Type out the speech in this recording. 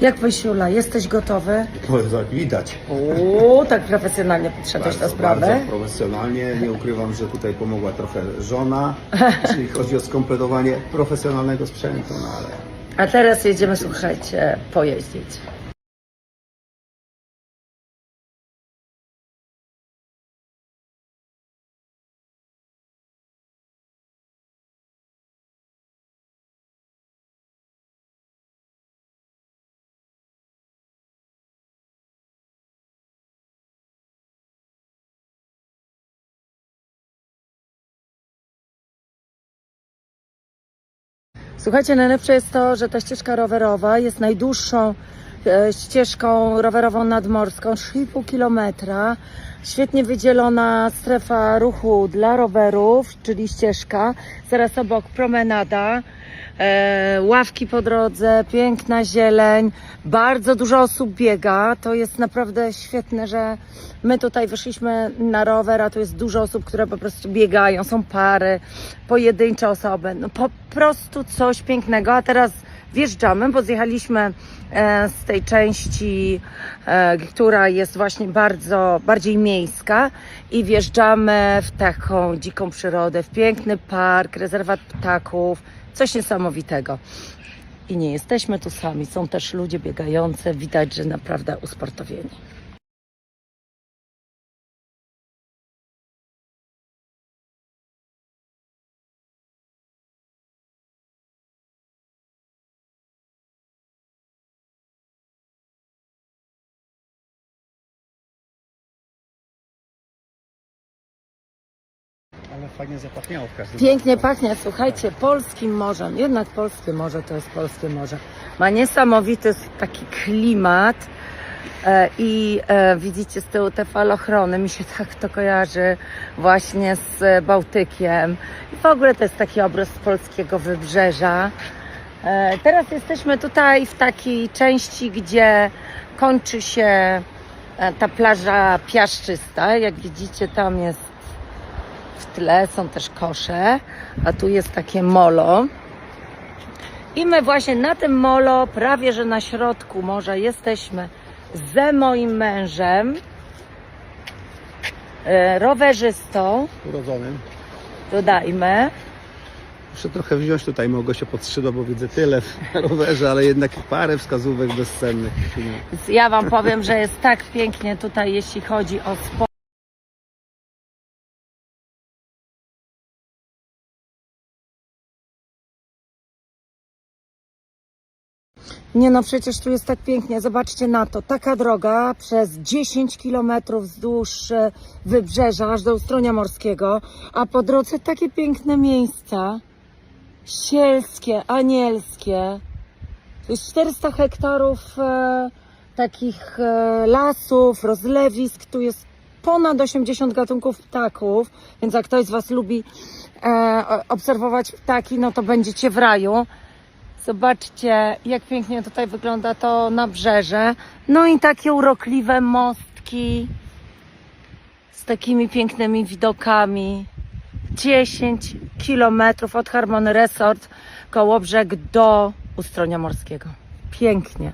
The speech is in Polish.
Jak Pysiula, jesteś gotowy? No, jak widać. O, tak profesjonalnie podszedłeś na sprawę. bardzo profesjonalnie. Nie ukrywam, że tutaj pomogła trochę żona, jeśli chodzi o skompletowanie profesjonalnego sprzętu, no ale A teraz jedziemy, słuchajcie, pojeździć. Słuchajcie, najlepsze jest to, że ta ścieżka rowerowa jest najdłuższą ścieżką rowerową nadmorską, 3,5 kilometra. Świetnie wydzielona strefa ruchu dla rowerów, czyli ścieżka. Zaraz obok promenada, e, ławki po drodze, piękna zieleń, bardzo dużo osób biega. To jest naprawdę świetne, że my tutaj wyszliśmy na rower, a tu jest dużo osób, które po prostu biegają, są pary, pojedyncze osoby. No po prostu coś pięknego. A teraz wjeżdżamy, bo zjechaliśmy e, z tej części, e, która jest właśnie bardzo, bardziej miejska i wjeżdżamy w taką dziką przyrodę, w piękny park, rezerwat ptaków, coś niesamowitego. I nie jesteśmy tu sami, są też ludzie biegający, widać, że naprawdę usportowieni. Fajnie zapachniało w każdym Pięknie pachnie, słuchajcie, polskim morzem. Jednak polskie morze to jest polskie morze. Ma niesamowity taki klimat e, i e, widzicie z tyłu te falochrony. Mi się tak to kojarzy właśnie z Bałtykiem. I w ogóle to jest taki obraz polskiego wybrzeża. E, teraz jesteśmy tutaj w takiej części, gdzie kończy się e, ta plaża piaszczysta. Jak widzicie, tam jest w tle są też kosze, a tu jest takie molo. I my właśnie na tym molo, prawie że na środku morza, jesteśmy ze moim mężem, e, rowerzystą, urodzonym. dodajmy. Muszę trochę wziąć tutaj Małgosię pod skrzydło, bo widzę tyle na rowerze, ale jednak parę wskazówek bezcennych. Ja Wam powiem, że jest tak pięknie tutaj, jeśli chodzi o sport. Nie no, przecież tu jest tak pięknie. Zobaczcie na to. Taka droga przez 10 kilometrów wzdłuż e, wybrzeża, aż do Ustronia Morskiego, a po drodze takie piękne miejsca. Sielskie, anielskie. To jest 400 hektarów e, takich e, lasów, rozlewisk. Tu jest ponad 80 gatunków ptaków, więc jak ktoś z Was lubi e, obserwować ptaki, no to będziecie w raju. Zobaczcie, jak pięknie tutaj wygląda to nabrzeże. No i takie urokliwe mostki z takimi pięknymi widokami. 10 kilometrów od Harmony Resort, koło brzeg do Ustronia Morskiego. Pięknie.